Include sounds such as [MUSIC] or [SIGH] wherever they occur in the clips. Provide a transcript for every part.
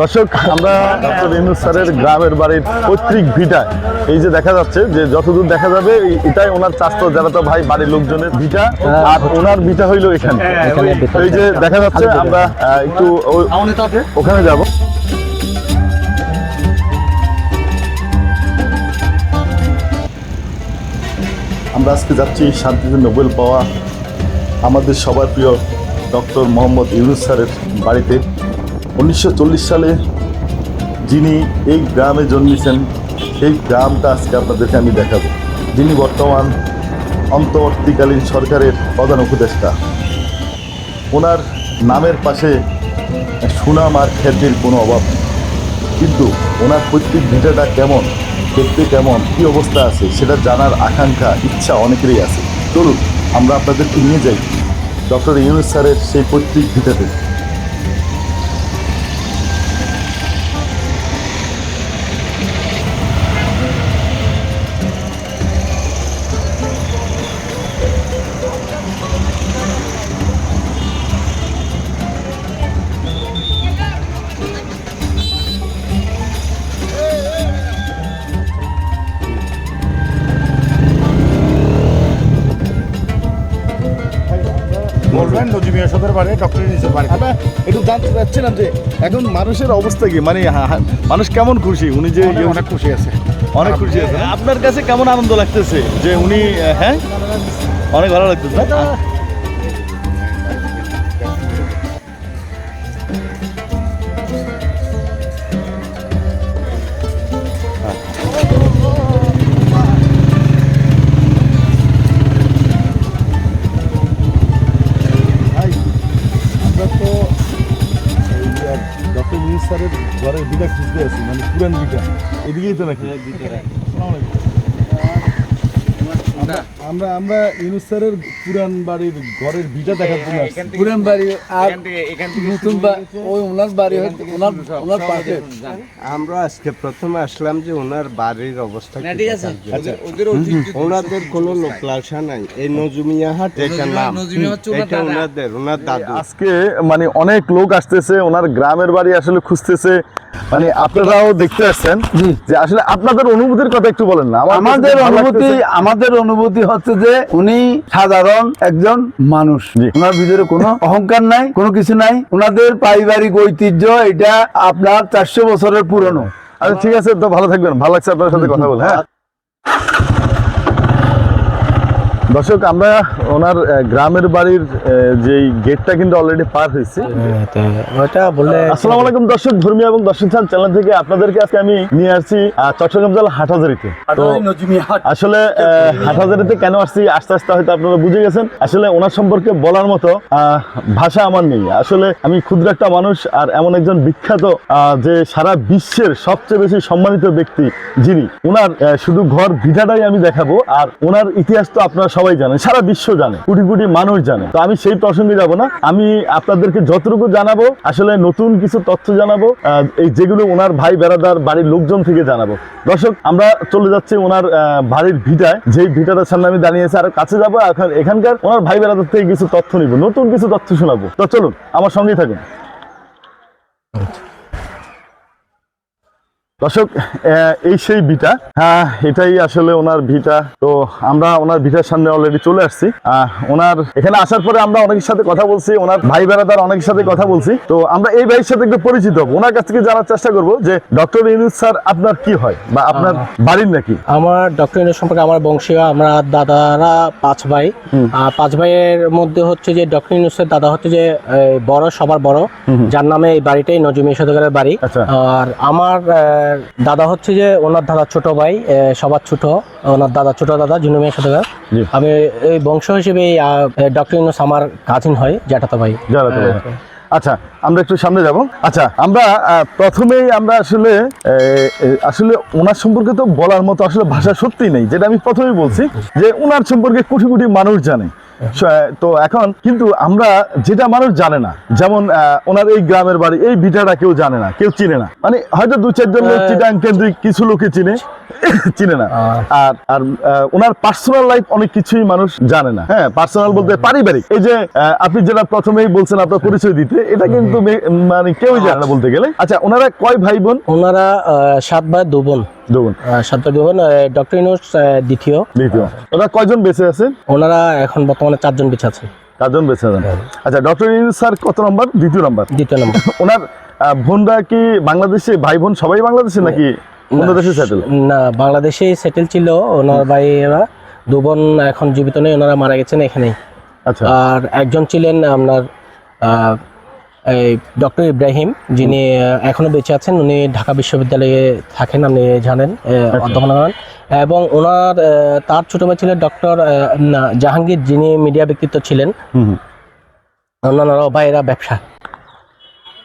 দর্শক আমরা ডক্টর ইনুস স্যারের গ্রামের বাড়ির পৈতৃক ভিটা এই যে দেখা যাচ্ছে যে যতদূর দেখা যাবে এটাই ওনার চাস্তো যারা তো ভাই বাড়ির লোকজনের ভিটা আর ওনার ভিটা হইল এখানে। এই যে দেখা যাচ্ছে আমরা একটু ওখানে যাব। আমরা আজকে যাচ্ছি শান্তিতে নোবেল পাওয়া আমাদের সবার প্রিয় ডক্টর মোহাম্মদ ইউনুস স্যারের বাড়িতে। উনিশশো চল্লিশ সালে যিনি এই গ্রামে জন্মেছেন সেই গ্রামটা আজকে আপনাদেরকে আমি দেখাবো। যিনি বর্তমান অন্তর্বর্তীকালীন সরকারের প্রধান উপদেষ্টা। ওনার নামের পাশে সুনাম আর খ্যাতির কোনো অভাব নেই। কিন্তু ওনার পৈতৃক ভিটাটা কেমন, দেখতে কেমন, কী অবস্থা আছে, সেটা জানার আকাঙ্ক্ষা, ইচ্ছা অনেকেরই আছে। চলুন, আমরা আপনাদেরকে নিয়ে যাই। ডক্টর ইউনুস স্যারের সেই পৈতৃক ভিটাতে। নজিম ডক্টরে নিতে পারে। আমরা একটু জানতে চাচ্ছিলাম যে এখন মানুষের অবস্থা কি? মানে মানুষ কেমন খুশি? উনি যে অনেক- অনেক খুশি আছে। অনেক খুশি আছে আপনার কাছে কেমন আনন্দ লাগতেছে? যে উনি হ্যাঁ? অনেক ভালো লাগতেছে। বিটা আছি মানে পুরান বিটা এদিকেই তো নাকি? আমরা- আমরা ইউনুস স্যারের পুরান বাড়ির ঘরের বিটা দেখার জন্য পুরান বাড়ি আর নতুন ওই ওনার বাড়ি ওনার ওনার পাশে। আমরা আজকে প্রথমে আসলাম যে ওনার বাড়ির অবস্থা ঠিক আছে। ওনাদের কোনো লোক লালসা নাই। এই নজুমিয়া হাট এটা নাম। এটা ওনাদের ওনার দাদু। আজকে মানে অনেক লোক আসতেছে ওনার গ্রামের বাড়ি আসলে খুঁজতেছে। মানে আপনারাও দেখতে আসছেন যে আসলে আপনাদের অনুভূতির কথা একটু বলেন না। আমাদের অনুভূতি আমাদের অনুভূতি হচ্ছে যে উনি সাধারণ একজন মানুষ। ওনার ভিতরে কোনো অহংকার নাই কোনো কিছু নাই। ওনাদের পারিবারিক ঐতিহ্য এটা আপনার চারশো বছরের পুরনো। আচ্ছা ঠিক আছে তো ভালো থাকবেন। ভালো লাগছে আপনার সাথে কথা বলে হ্যাঁ। দর্শক আমরা ওনার গ্রামের বাড়ির যেই গেটটা কিন্তু অলরেডি পার হয়েছে। ওটা বললে আসসালামু আলাইকুম দর্শক ধর্মীয় এবং দর্শক চান চ্যানেল থেকে আপনাদেরকে আজকে আমি নিয়ে আসছি চট্টগ্রাম জেলা হাটহাজারিতে। তো আসলে হাটহাজারিতে কেন আসছি আস্তে আস্তে হয়তো আপনারা বুঝে গেছেন। আসলে ওনার সম্পর্কে বলার মতো আহ, ভাষা আমার নেই। আসলে আমি ক্ষুদ্র একটা মানুষ আর এমন একজন বিখ্যাত যে সারা বিশ্বের সবচেয়ে বেশি সম্মানিত ব্যক্তি যিনি। ওনার শুধু ঘর ভিটাটাই আমি দেখাবো আর ওনার ইতিহাস তো আপনারা সবাই জানেন সারা বিশ্ব জানে, কোটি কোটি মানুষ জানে। তো আমি সেই প্রসঙ্গে যাব না। আমি আপনাদেরকে যতটুকু জানাব, আসলে নতুন কিছু তথ্য জানাব এই যেগুলো ওনার ভাই বেড়াদার বাড়ির লোকজন থেকে জানাব। দর্শক, আমরা চলে যাচ্ছি ওনার বাড়ির ভিটায়। যেই ভিটাটার সামনে আমি দাঁড়িয়ে আছি, আর কাছে যাব এখন এখানকার ওনার ভাই বেড়াদার থেকে কিছু তথ্য নিব, নতুন কিছু তথ্য শোনাবো। তো চলুন, আমার সঙ্গেই থাকুন। দর্শক এই সেই ভিটা হ্যাঁ এটাই আসলে ওনার ভিটা। তো আমরা ওনার ভিটার সামনে অলরেডি চলে আসছি। ওনার এখানে আসার পরে আমরা অনেকের সাথে কথা বলছি ওনার ভাই বেড়াদার অনেকের সাথে কথা বলছি। তো আমরা এই ভাইয়ের সাথে একটু পরিচিত হব। ওনার কাছ থেকে জানার চেষ্টা করব যে ডক্টর ইউনুস স্যার আপনার কি হয়? বা আপনার বাড়ির নাকি? আমার ডক্টর ইউনুস সম্পর্কে আমার বংশীয় আমরা দাদারা পাঁচ ভাই। আর পাঁচ ভাইয়ের মধ্যে হচ্ছে যে ডক্টর ইউনুসের দাদা হচ্ছে যে বড় সবার বড়। যার নামে এই বাড়িটাই নজমি সদকারের বাড়ি। আচ্ছা। আর আমার এ, দাদা হচ্ছে যে ওনার দাদা ছোট ভাই সবার ছোট ওনার দাদা ছোট দাদা জুনুমিয়া সদকার জি। আমি এই বংশ হিসেবে ডক্টর ইউনুস আমার কাজিন হয় জ্যাঠাতো ভাই। যারা আচ্ছা আমরা একটু সামনে যাব। আচ্ছা আমরা প্রথমেই আমরা আসলে আসলে ওনার সম্পর্কে তো বলার মতো আসলে ভাষা সত্যি নেই যেটা আমি প্রথমেই বলছি যে ওনার সম্পর্কে কোটি কোটি মানুষ জানে। তো এখন কিন্তু আমরা যেটা মানুষ জানে না যেমন ওনার এই গ্রামের বাড়ি এই ভিটাটা কেউ জানে না কেউ চিনে না। মানে হয়তো দু চারজন লোক হ্যাঁ। চিটাং কেন্দ্রিক কিছু লোকে চিনে [COUGHS] চিনে না। আর আর ওনার পার্সোনাল লাইফ অনেক কিছুই মানুষ জানে না। হ্যাঁ পার্সোনাল বলতে পারিবারিক। এই যে আপনি যেটা প্রথমেই বলছেন আপনার পরিচয় দিতে এটা কিন্তু মানে কেউই জানে না বলতে গেলে। আচ্ছা ওনারা কয় ভাই বোন? ওনারা সাত ভাই দু বোন। দু বোন আহ, সাত ভাই দু বোন ডক্টর ইনুস দ্বিতীয়। দ্বিতীয়। ওরা কয়জন বেঁচে আছেন? ওনারা এখন বর্তমানে চারজন বেঁচে আছে। চারজন বেঁচে আছেন। আচ্ছা ডক্টর ইউনুস স্যার কত নম্বর? দ্বিতীয় নম্বর। দ্বিতীয় নম্বর। [LAUGHS] ওনার বোনরা কি বাংলাদেশে ভাই বোন সবাই বাংলাদেশে নাকি অন্য দেশে সেটেল না বাংলাদেশেই সেটেল ছিল ওনার ভাইয়েরা। দু বোন এখন জীবিত নেই ওনারা মারা গেছেন এখানেই। আচ্ছা। আর একজন ছিলেন আপনার ডক্টর ইব্রাহিম যিনি আহ, এখনও বেঁচে আছেন উনি ঢাকা বিশ্ববিদ্যালয়ে থাকেন আপনি জানেন অধ্যাপনা করেন এবং ওনার তার ছোট ভাই ছিলেন ডক্টর জাহাঙ্গীর যিনি মিডিয়া ব্যক্তিত্ব ছিলেন। অন্যান্য ভাইয়েরা ব্যবসা।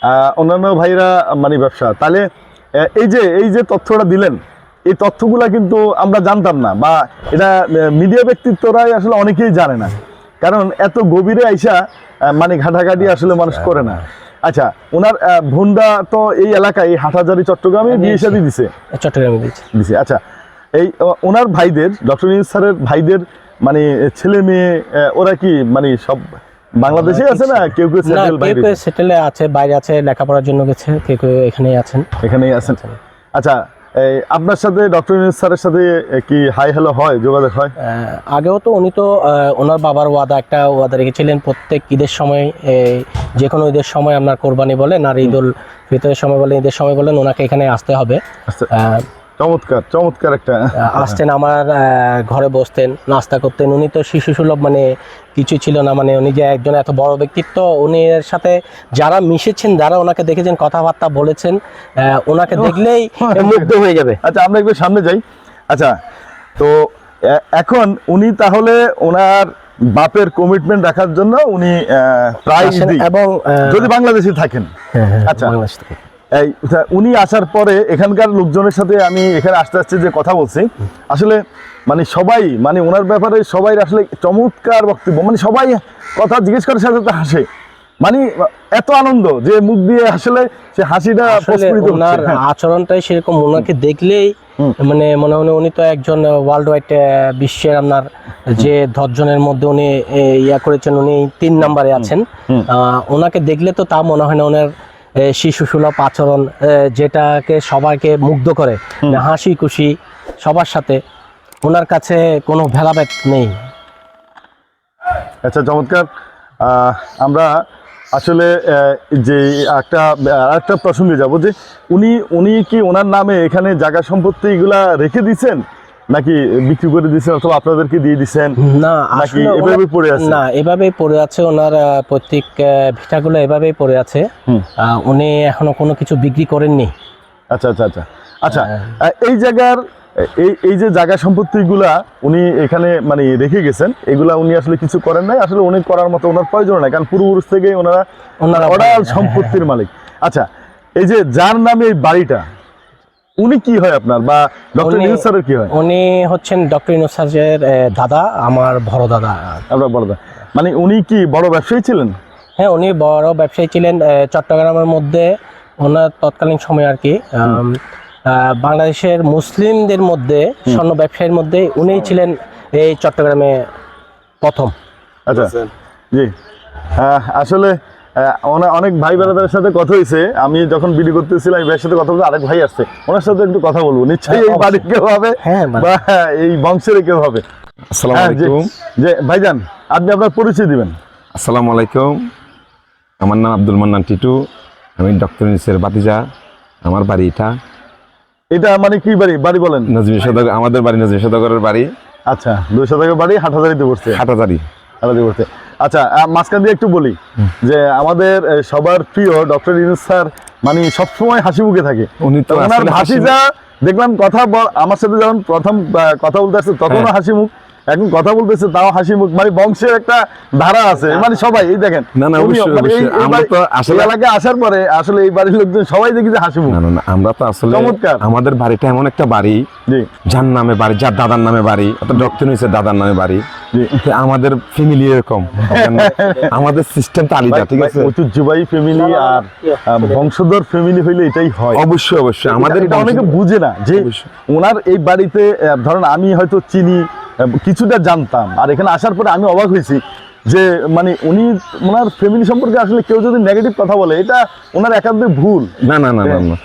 আহ, অন্যান্য ভাইরা মানে ব্যবসা। তাহলে এই যে এই যে তথ্যটা দিলেন এই তথ্যগুলা কিন্তু আমরা জানতাম না বা এটা মিডিয়া ব্যক্তিত্বরাই আসলে অনেকেই জানে না। কারণ এত গভীরে আইসা মানে ঘাটাঘাটি আসলে মানুষ করে না। আচ্ছা। ওনার আহ, ভুন্ডা তো এই এলাকায় এই হাটহাজারি চট্টগ্রামে বিয়ে শাদী দিছে। চট্টগ্রামে দিছে আচ্ছা। এই ওনার ভাইদের ডক্টর ইউনুস স্যারের ভাইদের মানে ছেলে মেয়ে ওরা কি মানে সব বাংলাদেশে আছে না? কেউ কেউ সেটেল বাইরে কেউ সেটেলে আছে বাইরে আছে লেখাপড়ার জন্য গেছে কেউ কেউ এখানেই আছেন। এখানেই আছেন। আচ্ছা এই আপনার সাথে ডক্টর ইউনুস স্যারের সাথে কি হাই হ্যালো হয় যোগাযোগ হয়? আগেও তো উনি তো ওনার বাবার ওয়াদা একটা ওয়াদা রেখেছিলেন প্রত্যেক ঈদের সময় যে কোনো ঈদের সময় আপনার কোরবানি বলেন আর ঈদুল ভিতরের ফিতরের সময় বলেন ঈদের সময় বলেন ওনাকে এখানে আসতে হবে। চমৎকার চমৎকার একটা। আসতেন আমার ঘরে বসতেন নাস্তা করতেন। উনি তো শিশু সুলভ মানে কিছু ছিল না মানে উনি যে একজন এত বড় ব্যক্তিত্ব উনি এর সাথে যারা মিশেছেন যারা ওনাকে দেখেছেন কথাবার্তা বলেছেন ওনাকে দেখলেই মুগ্ধ হয়ে যাবে। আচ্ছা আমরা একটু সামনে যাই। আচ্ছা তো এখন উনি তাহলে ওনার বাপের কমিটমেন্ট রাখার জন্য উনি প্রায় এবং যদি বাংলাদেশে থাকেন। হ্যাঁ, হ্যাঁ, আচ্ছা। বাংলাদেশ। এই উনি আসার পরে এখানকার লোকজনের সাথে আমি এখানে আস্তে আস্তে যে কথা বলছি আসলে মানে সবাই মানে ওনার ব্যাপারে সবাই আসলে চমৎকার বক্তব্য মানে সবাই কথা জিজ্ঞেস করার সাথে সাথে হাসে। মানে এত আনন্দ যে মুখ দিয়ে আসলে সে হাসিটা প্রস্ফুটিত ওনার হ্যাঁ। আচরণটাই সেরকম ওনাকে দেখলেই মানে মনে হয় উনি তো একজন ওয়ার্ল্ড ওয়াইড বিশ্বের আপনার যে দশজনের মধ্যে উনি ইয়া করেছেন উনি তিন নাম্বারে আছেন। ওনাকে দেখলে তো তা মনে হয় না ওনার শিশু সুলভ আচরণ যেটাকে সবাইকে মুগ্ধ করে হাসি খুশি সবার সাথে ওনার কাছে কোনো ভেদাভেদ নেই। আচ্ছা চমৎকার। আমরা আসলে যে একটা একটা প্রসঙ্গে যাব যে উনি উনি কি ওনার নামে এখানে জায়গা সম্পত্তি এগুলা রেখে দিছেন নাকি বিক্রি করে দিছেন অথবা আপনাদেরকে দিয়ে দিছেন না নাকি এভাবে পড়ে আছে? না এভাবেই পড়ে আছে ওনার প্রত্যেক ভিটাগুলো এভাবেই পড়ে আছে। উনি এখনও কোনো কিছু বিক্রি করেননি। আচ্ছা আচ্ছা আচ্ছা। আচ্ছা হ্যাঁ। এই জায়গার এই এই যে জায়গা সম্পত্তিগুলা উনি এখানে মানে রেখে গেছেন এগুলা উনি আসলে কিছু করেন নাই? আসলে উনি করার মতো ওনার প্রয়োজন নাই কারণ পূর্বপুরুষ থেকে ওনারা ওনারা ওনার হ্যাঁ, সম্পত্তির মালিক। আচ্ছা এই যে যার নামে এই বাড়িটা উনি কি হয় আপনার? বা ডক্টর উনি- নিউজ স্যারের কি হয়? উনি হচ্ছেন ডক্টর ইনোসাজের দাদা আমার বড় দাদা। আপনার দাদা। মানে উনি কি বড় ব্যবসায়ী ছিলেন? হ্যাঁ উনি বড় ব্যবসায়ী ছিলেন চট্টগ্রামের মধ্যে ওনার তৎকালীন সময় আর কি। বাংলাদেশের মুসলিমদের মধ্যে স্বর্ণ ব্যবসায়ীর মধ্যে উনিই ছিলেন এই চট্টগ্রামে প্রথম। আচ্ছা। জি। আহ, আসলে অনেক ভাই বেড়াদের সাথে কথা হয়েছে আমি যখন বিডি করতেছিলাম এই ভাইয়ের সাথে কথা বলতে আরেক ভাই আসছে। ওনার সাথে একটু কথা বলব। নিশ্চয়ই হ্যাঁ, এই বাড়ির কেউ হবে হ্যাঁ, বা এই বংশের কেউ হবে। আসসালামু হ্যাঁ। আলাইকুম। যে ভাইজান আপনি আপনার পরিচয় দিবেন। আসসালামু আলাইকুম। আমার নাম আব্দুল মান্নান টিটু। আমি ডক্টর নিসের বাতিজা। আমার বাড়ি এটা। এটা মানে কি বাড়ি? বাড়ি বলেন। নজমি সদাগর আমাদের বাড়ি নজমি সদাগরের বাড়ি। আচ্ছা দুই শতকের বাড়ি হাটহাজারিতে পড়ছে। হাটাজারি হাটহাজারি পড়ছে। আচ্ছা মাঝখান দিয়ে একটু বলি যে আমাদের সবার প্রিয় ডক্টর ইউনুস স্যার মানে সবসময় হাসি মুখে থাকে। ওনার হাসি- যা দেখলাম কথা বল- আমার সাথে যখন প্রথম কথা বলতে আসছে তখনও হ্যাঁ। হাসি মুখ। এখন কথা বলতেছে তাও হাসি মুখ মানে বংশের একটা ধারা আছে। মানে সবাই এই দেখেন না, না, অবশ্যই, মানে অবশ্যই। আমরা তো আসলে- এলাকায় আসার পরে আসলে এই বাড়ির লোকজন সবাই দেখি যে হাসি মুখ। না না আমরা তো আসলে চমৎকার। আমাদের বাড়িটা এমন একটা বাড়ি যার নামে বাড়ি যার দাদার নামে বাড়ি অর্থাৎ ডক্টর নিচে দাদার নামে বাড়ি। আমাদের ফ্যামিলি এরকম। আমাদের সিস্টেম তো আলাদা ঠিক আছে? ঐতিহ্যবাহী ফ্যামিলি আর বংশধর ফ্যামিলি হইলে এটাই হয়। অবশ্যই অবশ্যই। আমাদের অনেকে বুঝে না যে ওনার এই বাড়িতে ধরেন আমি হয়তো চিনি কিছুটা জানতাম। আর এখানে আসার পরে আমি অবাক হয়েছি যে মানে উনি ওনার ফ্যামিলি সম্পর্কে আসলে কেউ যদি নেগেটিভ কথা বলে এটা ওনার একান্ত ভুল। না না না না না।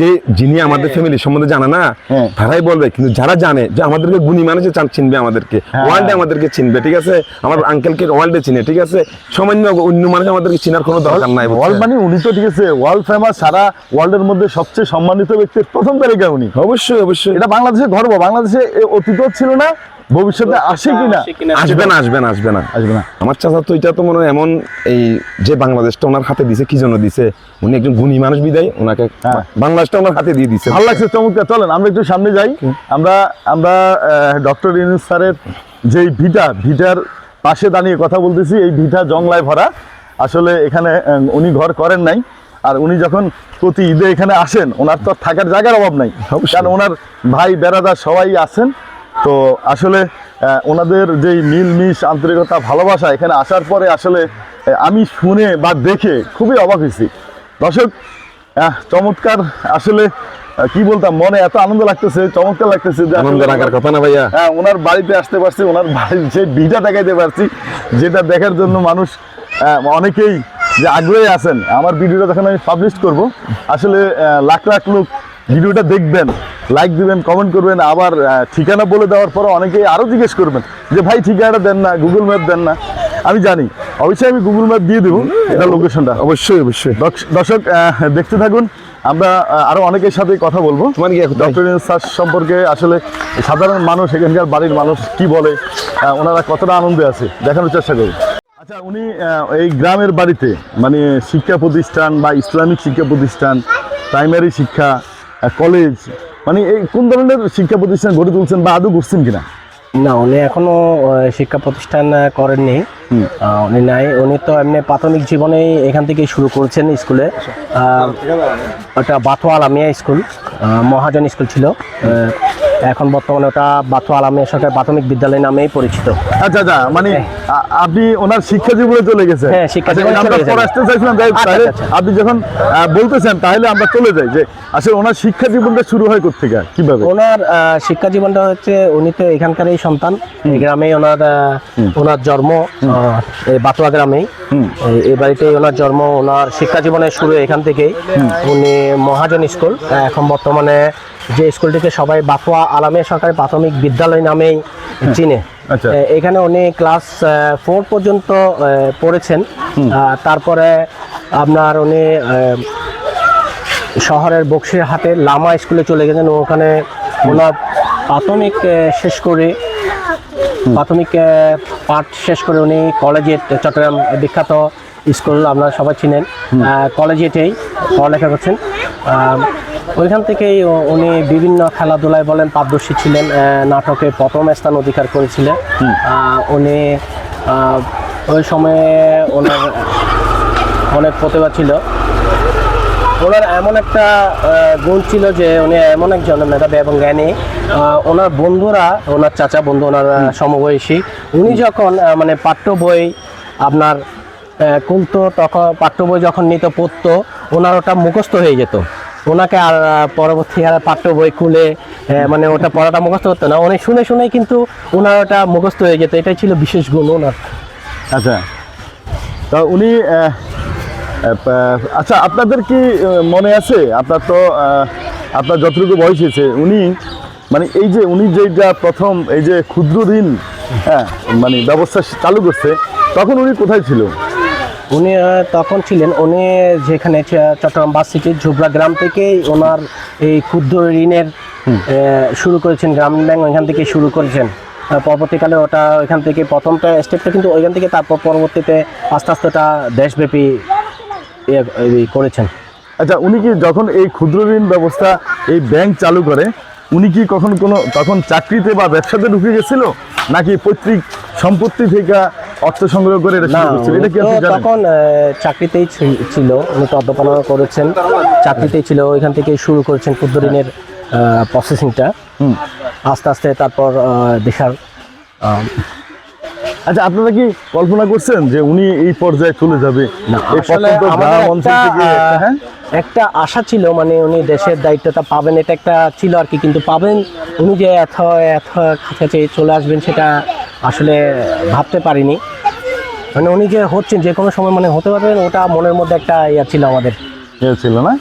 যে যিনি আমাদের ফ্যামিলি সম্বন্ধে জানে না হ্যাঁ। তারাই বলবে কিন্তু যারা জানে যে আমাদেরকে গুণী মানুষে চান চিনবে আমাদেরকে। হ্যাঁ। ওয়ার্ল্ডে আমাদেরকে চিনবে ঠিক আছে? আমার আঙ্কেলকে ওয়ার্ল্ডে চিনে ঠিক আছে? সামান্য অন্য মানুষ আমাদেরকে চিনার কোনো দরকার নাই। ওয়ার্ল্ড? মানে উনি তো ঠিক আছে ওয়ার্ল্ড ফেমাস সারা ওয়ার্ল্ডের মধ্যে সবচেয়ে সম্মানিত ব্যক্তির প্রথম তালিকা উনি। অবশ্যই অবশ্যই। এটা বাংলাদেশের গর্ব বাংলাদেশে এ অতীতও ছিল না ভবিষ্যতে আসে কিনা? আসবে না আসবে না আসবে না। আসবে না। আমার চাচা তো এটা তো মনে হয় এমন এই যে বাংলাদেশটা ওনার হাতে দিছে কি জন্য দিছে? উনি একজন গুণী মানুষ বিদায় ওনাকে হ্যাঁ। বাংলাদেশটা ওনার হাতে দিয়ে দিছে। ভালো লাগছে চমৎকার। চলেন আমরা একটু সামনে যাই। আমরা আমরা ডক্টর ইউনুস স্যারের যে ভিটা ভিটার পাশে দাঁড়িয়ে কথা বলতেছি এই ভিটা জংলায় ভরা। আসলে এখানে উনি ঘর করেন নাই। আর উনি যখন প্রতি ঈদে এখানে আসেন ওনার তো আর থাকার জায়গার অভাব নাই। কারণ ওনার ভাই বেড়াদার সবাই আছেন। তো আসলে ওনাদের যেই মিল মিশ আন্তরিকতা ভালোবাসা এখানে আসার পরে আসলে আমি শুনে বা দেখে খুবই অবাক হয়েছি। দর্শক চমৎকার আসলে কি বলতাম মনে এত আনন্দ লাগতেছে চমৎকার লাগতেছে যে আনন্দ রাখার কথা না ভাইয়া। হ্যাঁ ওনার বাড়িতে আসতে পারছি ওনার বাড়ির যে ভিটা দেখাইতে পারছি যেটা দেখার জন্য মানুষ অনেকেই যে আগ্রহী আছেন আমার ভিডিওটা যখন আমি পাবলিশ করব আসলে লাখ লাখ লোক ভিডিওটা দেখবেন লাইক দিবেন কমেন্ট করবেন আবার ঠিকানা বলে দেওয়ার পর অনেকেই আরও জিজ্ঞেস করবেন যে ভাই ঠিকানাটা দেন না গুগল ম্যাপ দেন না? আমি জানি অবশ্যই আমি গুগল ম্যাপ দিয়ে দেবো এটা লোকেশনটা অবশ্যই অবশ্যই। দর্শ- দর্শক দেখতে থাকুন আমরা আরও অনেকের সাথে কথা বলব। মানে কি ডক্টর স্যার সম্পর্কে আসলে সাধারণ মানুষ এখানকার বাড়ির মানুষ কি বলে ওনারা কতটা আনন্দে আছে দেখানোর চেষ্টা করি আচ্ছা উনি এই গ্রামের বাড়িতে মানে শিক্ষা প্রতিষ্ঠান বা ইসলামিক শিক্ষা প্রতিষ্ঠান প্রাইমারি শিক্ষা কলেজ মানে এই কোন ধরনের শিক্ষা প্রতিষ্ঠান গড়ে তুলছেন বা আদৌ করছেন কিনা? না, উনি এখনও শিক্ষা প্রতিষ্ঠান করেননি। উনি নাই। উনি তো এমনি প্রাথমিক জীবনেই এখান থেকে শুরু করেছেন স্কুলে। ওটা বাথোয়া আলামিয়া স্কুল মহাজন স্কুল ছিল। এখন বর্তমানে ওটা বাথোয়া আলামিয়া সরকারি প্রাথমিক বিদ্যালয় নামেই পরিচিত। আচ্ছা আচ্ছা মানে আপনি ওনার শিক্ষা জীবনে চলে গেছেন হ্যাঁ, শিক্ষা আচ্ছা, জীবনে চলে গেছেন। আসতে চাইছিলাম আচ্ছা, তাহলে আচ্ছা। আপনি যখন বলতেছেন তাহলে আমরা চলে যাই যে আসলে ওনার শিক্ষা জীবনটা শুরু হয় কোথেকে কীভাবে? ওনার শিক্ষা জীবনটা হচ্ছে উনি তো এখানকারই সন্তান। এই গ্রামেই ওনার ওনার জন্ম। এই বাতুয়া গ্রামেই। এই- বাড়িতেই ওনার জন্ম ওনার শিক্ষা জীবনের শুরু এখান থেকেই। উনি মহাজন স্কুল। এখন বর্তমানে যে স্কুলটিকে সবাই বাতুয়া আলামিয়া সরকারি প্রাথমিক বিদ্যালয় নামেই চিনে। আচ্ছা। এখানে উনি ক্লাস ফোর পর্যন্ত পড়েছেন। তারপরে আপনার উনি শহরের বক্সির হাতে লামা স্কুলে চলে গেছেন। ওখানে ওনার প্রাথমিক শেষ করে। প্রাথমিক পাঠ শেষ করে উনি কলেজে চট্টগ্রাম বিখ্যাত স্কুল আপনারা সবাই চিনেন আহ, কলেজিয়েটেই পড়ালেখা করছেন। ওইখান থেকেই উনি বিভিন্ন খেলাধুলায় বলেন পারদর্শী ছিলেন নাটকে প্রথম স্থান অধিকার করেছিলেন। উনি ওই সময়ে ওনার অনেক প্রতিভা ছিল। ওনার এমন একটা গুণ ছিল যে উনি এমন একজন মেধাবী এবং জ্ঞানী। ওনার বন্ধুরা ওনার চাচা বন্ধু ওনার সমবয়সী উনি যখন মানে পাঠ্য বই আপনার খুলতো তখন পাঠ্য বই যখন নিত পড়তো ওনার ওটা মুখস্থ হয়ে যেত। ওনাকে আর পরবর্তী আর পাঠ্য বই খুলে মানে ওটা পড়াটা মুখস্থ হতো না। উনি শুনে শুনে কিন্তু ওনার ওটা মুখস্থ হয়ে যেত। এটাই ছিল বিশেষ গুণ ওনার। আচ্ছা। তো উনি আচ্ছা আপনাদের কি মনে আছে? আপনার তো আপনার যতটুকু বয়স হয়েছে উনি মানে এই যে উনি যেটা প্রথম এই যে ক্ষুদ্র ঋণ হ্যাঁ মানে ব্যবস্থা চালু করছে তখন উনি কোথায় ছিল? উনি তখন ছিলেন উনি যেখানে চট্টগ্রাম বাস সিটির ঝুবরা গ্রাম থেকেই ওনার এই ক্ষুদ্র ঋণের শুরু করেছেন গ্রামীণ ব্যাংক ওইখান থেকে শুরু করেছেন। পরবর্তীকালে ওটা ওইখান থেকে প্রথমটা স্টেপটা কিন্তু ওইখান থেকে তারপর পরবর্তীতে আস্তে আস্তে ওটা দেশব্যাপী করেছেন। আচ্ছা উনি কি যখন এই ক্ষুদ্র ঋণ ব্যবস্থা এই ব্যাংক চালু করে উনি কি কখন কোনো তখন চাকরিতে বা ব্যবসাতে ঢুকে গেছিল? নাকি পৈতৃক সম্পত্তি থেকে অর্থ সংগ্রহ করে এটা কি তখন চাকরিতেই ছিল। উনি তো অধ্যাপনা করেছেন। চাকরিতেই ছিল ওইখান থেকে শুরু করেছেন ক্ষুদ্র ঋণের প্রসেসিংটা আস্তে আস্তে তারপর দেশার আচ্ছা আপনারা কি কল্পনা করছেন যে উনি এই পর্যায়ে চলে যাবে? একটা, হ্যাঁ একটা আশা ছিল মানে উনি দেশের দায়িত্বটা পাবেন এটা একটা ছিল আর কি কিন্তু পাবেন। উনি যে এত এত কাছাকাছি চলে আসবেন সেটা আসলে ভাবতে পারিনি। মানে উনি যে হচ্ছেন যে কোনো সময় মানে হতে পারবেন ওটা মনের মধ্যে একটা ইয়া ছিল আমাদের। ইয়ে ছিল না?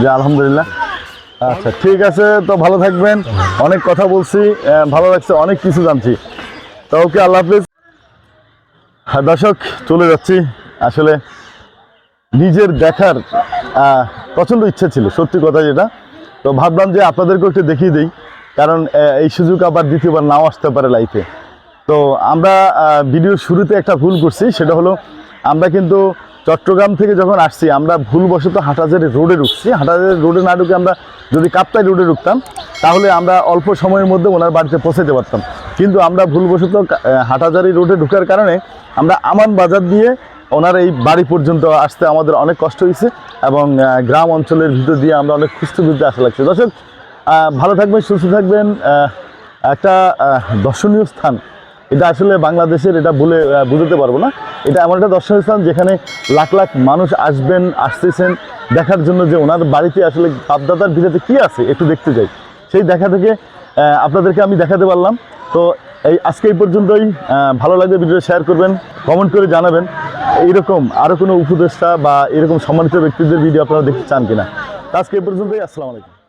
যে আলহামদুলিল্লাহ। আচ্ছা ঠিক আছে তো ভালো থাকবেন। অনেক কথা বলছি ভালো লাগছে অনেক কিছু জানছি। তো ওকে আল্লাহ হাফিজ? হ্যাঁ দর্শক, চলে যাচ্ছি। আসলে নিজের দেখার প্রচণ্ড ইচ্ছা ছিল, সত্যি কথা যেটা। তো ভাবলাম যে আপনাদেরকে একটু দেখিয়ে দিই, কারণ এই সুযোগ আবার দ্বিতীয়বার নাও আসতে পারে লাইফে তো আমরা ভিডিও ভিডিওর শুরুতে একটা ভুল করছি, সেটা হলো আমরা কিন্তু চট্টগ্রাম থেকে যখন আসছি, আমরা ভুলবশত হাটাজারি রোডে ঢুকছি। হাটাজারি রোডে না ঢুকে আমরা যদি কাপ্তাই রোডে ঢুকতাম, তাহলে আমরা অল্প সময়ের মধ্যে ওনার বাড়িতে পৌঁছাতে পারতাম। কিন্তু আমরা ভুলবশত হাটাজারি রোডে ঢুকার কারণে আমরা আমান বাজার দিয়ে ওনার এই বাড়ি পর্যন্ত আসতে আমাদের অনেক কষ্ট হয়েছে এবং গ্রাম অঞ্চলের ভিতর দিয়ে আমরা অনেক খুঁজতে খুঁজতে আসা লাগছে। দর্শক ভালো থাকবেন, সুস্থ থাকবেন। একটা দর্শনীয় স্থান এটা আসলে বাংলাদেশের, এটা বলে বুঝতে পারব না। এটা এমন একটা দর্শনীয় স্থান যেখানে লাখ লাখ মানুষ আসবেন, আসতেছেন, দেখার জন্য যে ওনার বাড়িতে আসলে বাপদাদার ভিতরে কি আছে, একটু দেখতে যাই। সেই দেখা থেকে আপনাদেরকে আমি দেখাতে পারলাম। তো এই আজকে এই পর্যন্তই ভালো লাগলে ভিডিও শেয়ার করবেন কমেন্ট করে জানাবেন। এইরকম আরও কোনো উপদেষ্টা বা এরকম সম্মানিত ব্যক্তিদের ভিডিও আপনারা দেখতে চান কিনা। আজকে এই পর্যন্তই, আসসালামু আলাইকুম।